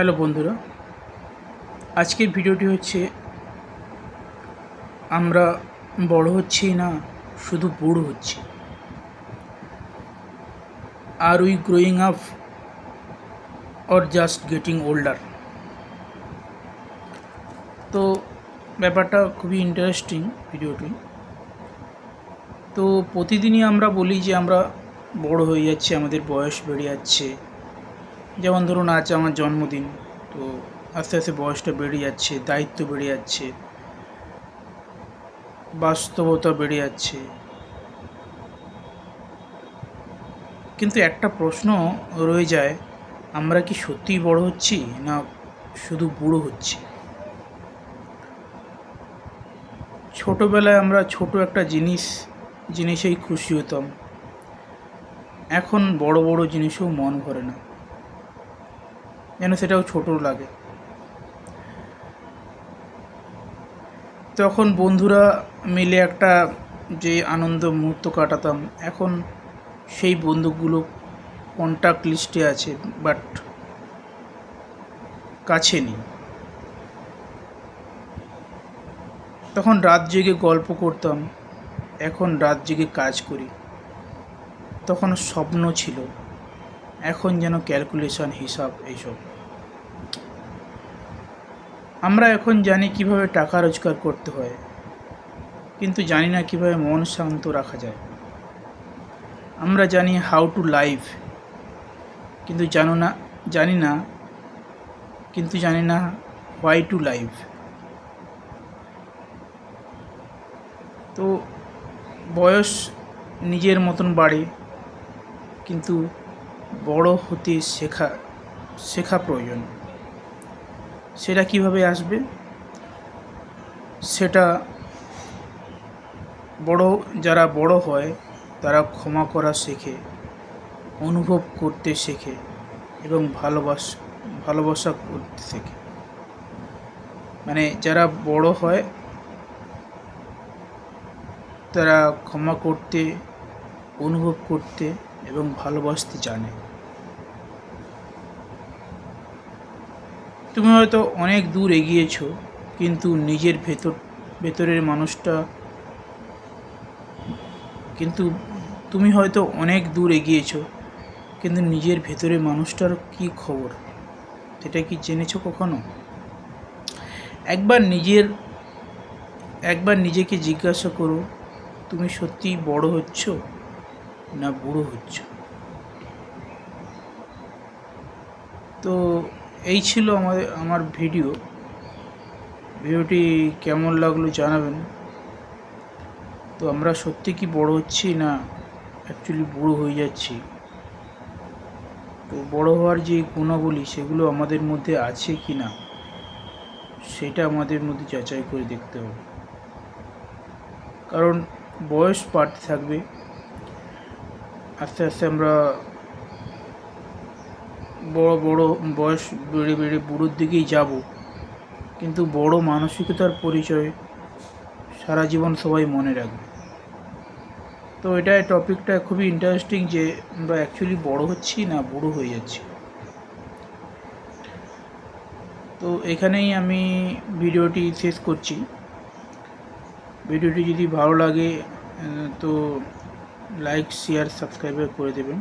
Hello বন্ধুরা, আজকের ভিডিওটি হচ্ছে আমরা বড় হচ্ছি না, শুধু বুড়ো হচ্ছি। আর we growing up or just getting older তো ব্যাপারটা খুবই ইন্টারেস্টিং ভিডিওটি। তো প্রতিদিনই আমরা বলি যে আমরা বড় হয়ে যাচ্ছি, আমাদের বয়স বেড়ে যাচ্ছে যেমন ধরুন আজ আমার জন্মদিন, তো আস্তে আস্তে বয়সটা বেড়ে যাচ্ছে, দায়িত্ব বেড়ে যাচ্ছে, বাস্তবতা বেড়ে যাচ্ছে। কিন্তু একটা প্রশ্ন রয়ে যায়, আমরা কি সত্যিই বড় হচ্ছি না শুধু বুড়ো হচ্ছি? ছোটোবেলায় আমরা ছোট একটা জিনিস, জিনিসেই খুশি হতাম। এখন বড় বড় জিনিসেও মন ভরে না। যেন সেটাও ছোট লাগে। তখন বন্ধুরা মিলে একটা যে আনন্দ মুহূর্ত কাটাতাম। এখন সেই বন্ধুগুলো কন্ট্যাক্ট লিস্টে আছে বাট কাছে নেই। তখন রাত জেগে গল্প করতাম, এখন রাত জেগে কাজ করি। তখন স্বপ্ন ছিল, এখন যেন ক্যালকুলেশন হিসাব এইসব। আমরা এখন জানি কীভাবে টাকা রোজগার করতে হয়, কিন্তু জানি না কীভাবে মন শান্ত রাখা যায়। আমরা জানি হাউ টু লাইভ কিন্তু জানো না, জানি না, কিন্তু জানি না হোয়াই টু লাইভ তো বয়স নিজের মতন বাড়ে, কিন্তু বড় হতে শেখা শেখা প্রয়োজন। সেটা কীভাবে আসবে? সেটা বড়, যারা বড় হয়, তারা ক্ষমা করা শেখে, অনুভব করতে শেখে এবং ভালোবাস, ভালোবাসা করতে শেখে। মানে যারা বড় হয়, তারা ক্ষমা করতে, অনুভব করতে এবং ভালোবাসতে জানে। তুমি হয়তো অনেক দূর এগিয়েছো, কিন্তু নিজের ভেতর, ভেতরের মানুষটা, কিন্তু তুমি হয়তো অনেক দূর এগিয়েছো, কিন্তু নিজের ভেতরের মানুষটার কি খবর? সেটা কি জেনেছো কখনো? একবার নিজের, একবার নিজেকে জিজ্ঞাসা করো, তুমি সত্যিই বড় হচ্ছ না বুড়ো হচ্ছ? তো এই ছিল আমাদের, আমার ভিডিও। ভিডিওটি কেমন লাগল জানাবেন। তো আমরা সত্যি কি বড় হচ্ছি না অ্যাকচুয়ালি বুড়ো হয়ে যাচ্ছি? তো বড় হওয়ার যে গুণাবলী সেগুলো আমাদের মধ্যে আছে কি না, সেটা আমাদের মধ্যে যাচাই করে দেখতে হবে। কারণ বয়স বাড়তে থাকবে। আস্তে আস্তে আমরা বড় বড় বয়স বেড়ে বেড়ে বুড়োর দিকেই যাব। কিন্তু বড় মানসিকতার পরিচয় সারা জীবন সবাই মনে রাখবে। তো এটা টপিকটা খুবই ইন্টারেস্টিং যে আমরা অ্যাকচুয়ালি বড় হচ্ছি না বুড়ো হয়ে যাচ্ছি। তো এখানেই আমি ভিডিওটি শেষ করছি। ভিডিওটি যদি ভালো লাগে তো লাইক শেয়ার সাবস্ক্রাইব করে দেবেন।